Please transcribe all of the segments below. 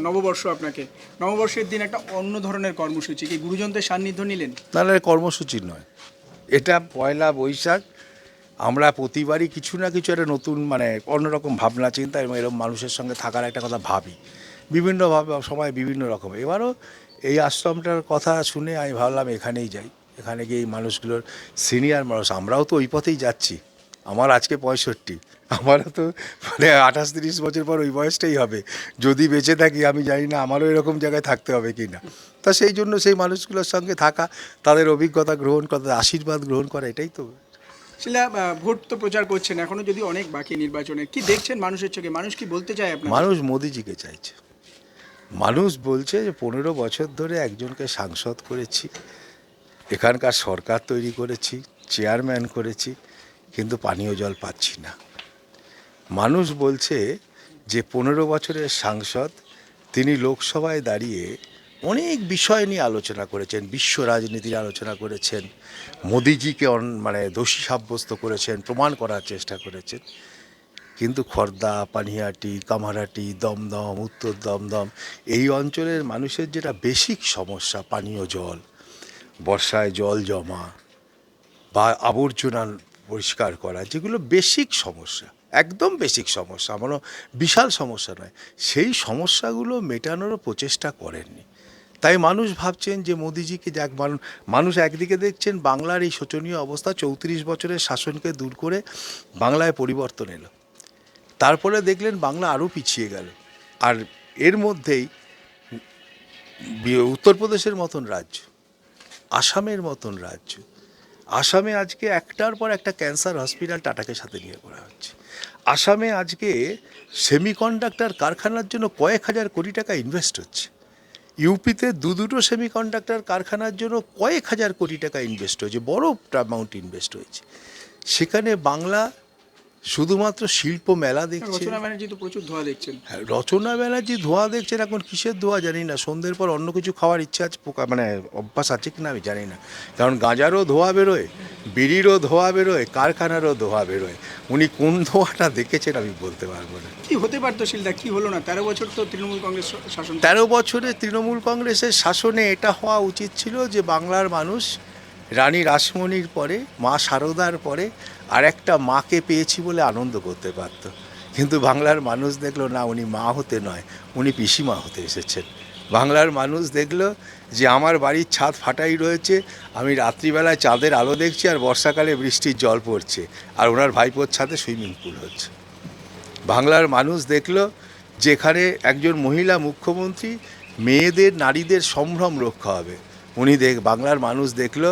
নববর্ষ আপনাকে। নববর্ষের দিন একটা অন্য ধরনের কর্মসূচি কি গুরুজনদের সান্নিধ্য নিলেন? নাহলে কর্মসূচি নয়। এটা পয়লা বৈশাখ। আমরা প্রতিবারই কিছু না কিছু একটা নতুন মানে অন্যরকম ভাবনা, চিন্তা এবং এরকম মানুষের সঙ্গে থাকার একটা কথা ভাবি। বিভিন্নভাবে, সময় বিভিন্ন রকম। এবারও এই আশ্রমটার কথা শুনে আমি ভাবলাম এখানেই যাই। এখানে গিয়ে এই মানুষগুলোর সিনিয়র মানুষ, আমরাও তো ওই পথেই যাচ্ছি। আমার আজকে পঁয়ষট্টি। আমারও তো মানে আঠাশ তিরিশ বছর পর ওই বয়সটাই হবে। যদি বেঁচে থাকি আমি জানি না আমারও এরকম জায়গায় থাকতে হবে কি না তা সেই জন্য সেই মানুষগুলোর সঙ্গে থাকা তাদের অভিজ্ঞতা গ্রহণ করা আশীর্বাদ গ্রহণ করা এটাই তো। আহ, ভোট তো প্রচার করছেন এখনও যদি অনেক বাকি নির্বাচনে কি দেখছেন মানুষের চোখে? মানুষ কি বলতে চায় আপনার মানুষ মোদিজিকে চাইছে। মানুষ বলছে যে পনেরো বছর ধরে একজনকে সাংসদ করেছি এখানকার সরকার তৈরি করেছি চেয়ারম্যান করেছি কিন্তু পানীয় জল পাচ্ছি না। মানুষ বলছে যে পনেরো বছরের সাংসদ, তিনি লোকসভায় দাঁড়িয়ে অনেক বিষয় নিয়ে আলোচনা করেছেন, বিশ্ব রাজনীতির আলোচনা করেছেন, মোদিজিকে মানে দোষী সাব্যস্ত করেছেন, প্রমাণ করার চেষ্টা করেছেন। কিন্তু খর্দা, পানিহাটি, কামারহাটি, দমদম, উত্তর দমদম, এই অঞ্চলের মানুষের যেটা বেসিক সমস্যা, পানীয় জল, বর্ষায় জল জমা বা আবর্জনা পরিষ্কার করা, যেগুলো বেসিক সমস্যা, একদম বেসিক সমস্যা কোনো বিশাল সমস্যা নয়, সেই সমস্যাগুলো মেটানোরও প্রচেষ্টা করেননি। তাই মানুষ ভাবছেন যে মোদিজিকে যাক মানুষ একদিকে দেখছেন বাংলার এই শোচনীয় অবস্থা, চৌত্রিশ বছরের শাসনকে দূর করে বাংলায় পরিবর্তন এলো। তারপরে দেখলেন বাংলা আরও পিছিয়ে গেল। আর এর মধ্যেই উত্তরপ্রদেশের মতন রাজ্য, আসামের মতন রাজ্য আসামে আজকে একটার পর একটা ক্যান্সার হসপিটাল টাটাকে সাথে নিয়ে করা হচ্ছে। আসামে আজকে সেমিকন্ডাক্টর কারখানার জন্য কয়েক হাজার কোটি টাকা ইনভেস্ট হচ্ছে। ইউপিতে দু দুটো সেমিকন্ডাক্টর কারখানার জন্য কয়েক হাজার কোটি টাকা ইনভেস্ট হয়েছে, বড় অ্যামাউন্ট ইনভেস্ট হয়েছে। সেখানে বাংলা শুধুমাত্র শিল্প মেলা দেখছে রচনা ব্যানার্জি তো প্রচুর ধোয়া দেখছেন। হ্যাঁ, রচনা ব্যানার্জি ধোয়া দেখছেন এখন কিসের ধোয়া জানি না। সন্ধ্যের পর অন্য কিছু খাওয়ার ইচ্ছা আছে পোকা মানে অভ্যাস আছে কিনা আমি জানি না। কারণ গাঁজারও ধোয়া বেরোয় বিড়িরও ধোয়া বেরোয় কারখানারও ধোয়া বেরোয়। উনি কোন ধোয়াটা দেখেছেন আমি বলতে পারব না। কি হতে পারতো শিলদা? কি হলো না? তেরো বছর তো তৃণমূল কংগ্রেস শাসন তেরো বছরে তৃণমূল কংগ্রেসের শাসনে এটা হওয়া উচিত ছিল যে বাংলার মানুষ রানী রাসমণির পরে মা শারদার পরে আর একটা মাকে পেয়েছি বলে আনন্দ করতে পারত। কিন্তু বাংলার মানুষ দেখল, না, উনি মা হতে নয়, উনি পিসিমা হতে এসেছেন। বাংলার মানুষ দেখল যে, আমার বাড়ির ছাদ ফাটাই রয়েছে, আমি রাত্রিবেলায় চাঁদের আলো দেখছি আর বর্ষাকালে বৃষ্টির জল পড়ছে, আর ওনার ভাইপোর ছাদে সুইমিং পুল হচ্ছে। বাংলার মানুষ দেখল যেখানে একজন মহিলা মুখ্যমন্ত্রী মেয়েদের, নারীদের সম্ভ্রম রক্ষা হবে। উনি দেখ, বাংলার মানুষ দেখল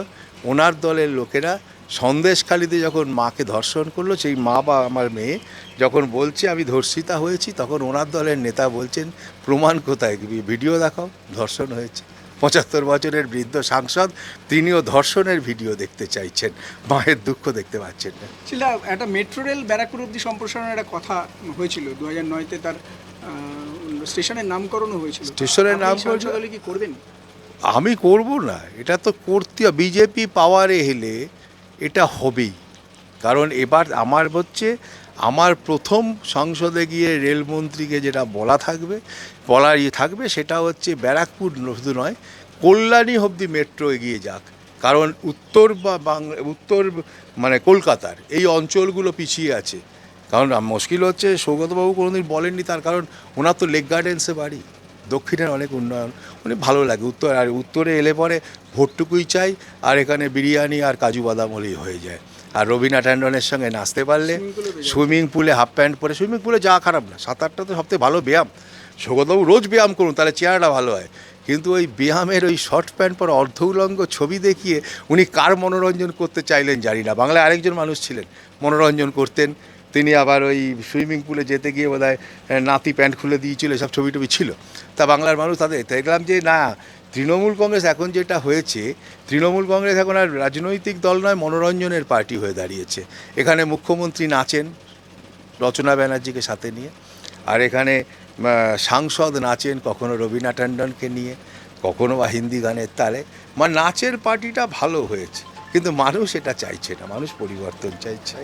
ওনার দলের লোকেরা সন্দেশখালিতে যখন মাকে ধর্ষণ করল সেই মা বা আমার মেয়ে যখন বলছে আমি ধর্ষিতা হয়েছি তখন ওনার দলের নেতা বলছেন প্রমাণ কোথায়? ভিডিও দেখাও। ধর্ষণ হয়েছে। পঁচাত্তর বছরের বৃদ্ধ সাংসদ তিনিও ধর্ষণের ভিডিও দেখতে চাইছেন। মায়ের দুঃখ দেখতে পাচ্ছেন না। শিলদা একটা মেট্রো রেল ব্যারাকপুর অব্দি সম্প্রসারণের একটা কথা হয়েছিল। দু হাজার নয়তে তার স্টেশনের নামকরণও হয়েছিল। স্টেশনের নামকরণ- কি করবেন? আমি করব না, এটা তো করতে বিজেপি পাওয়ারে এলে এটা হবেই। কারণ এবার আমার হচ্ছে, আমার প্রথম সংসদে গিয়ে রেলমন্ত্রীকে যেটা বলা থাকবে বলার ইয়ে থাকবে, সেটা হচ্ছে ব্যারাকপুর শুধু নয়, কল্যাণী অবধি মেট্রো এগিয়ে যাক। কারণ উত্তর বা বাংলা উত্তর মানে কলকাতার এই অঞ্চলগুলো পিছিয়ে আছে। কারণ মুশকিল হচ্ছে, সৌগতবাবু কোনোদিন বলেননি তার, কারণ ওনার তো লেক গার্ডেন্সে বাড়ি। দক্ষিণের অনেক উন্নয়ন উনি ভালো লাগে। উত্তর আর উত্তরে এলে পরে ভোটটুকুই চাই আর এখানে বিরিয়ানি আর কাজু বাদাম হলেই হয়ে যায়। আর রবিনা ট্যান্ডনের সঙ্গে নাচতে পারলে। সুইমিং পুলে হাফ প্যান্ট পরে সুইমিং পুলে যা খারাপ না সাঁতারটা তো সবথেকে ভালো ব্যায়াম। সৌগতবাবু রোজ ব্যায়াম করুন তাহলে চেহারাটা ভালো হয়। কিন্তু ওই ব্যায়ামের ওই শর্ট প্যান্ট পরে অর্ধ উলঙ্গ ছবি দেখিয়ে উনি কার মনোরঞ্জন করতে চাইলেন জানি না। বাংলায় আরেকজন মানুষ ছিলেন মনোরঞ্জন করতেন। তিনি আবার ওই সুইমিং পুলে যেতে গিয়ে বোধ নাতি প্যান্ট খুলে দিয়েছিল সব ছবি টবি ছিল। তা বাংলার মানুষ তাদের দেখলাম যে, না, তৃণমূল কংগ্রেস এখন যেটা হয়েছে, তৃণমূল কংগ্রেস এখন আর রাজনৈতিক দল নয়, মনোরঞ্জনের পার্টি হয়ে দাঁড়িয়েছে। এখানে মুখ্যমন্ত্রী নাচেন, রচনা ব্যানার্জিকে সাথে নিয়ে। আর এখানে সাংসদ নাচেন কখনো রবীনা ট্যান্ডনকে নিয়ে, কখনো বা হিন্দি গানের তালে। মানে নাচের পার্টিটা ভালো হয়েছে, কিন্তু মানুষ এটা চাইছে না, মানুষ পরিবর্তন চাইছে।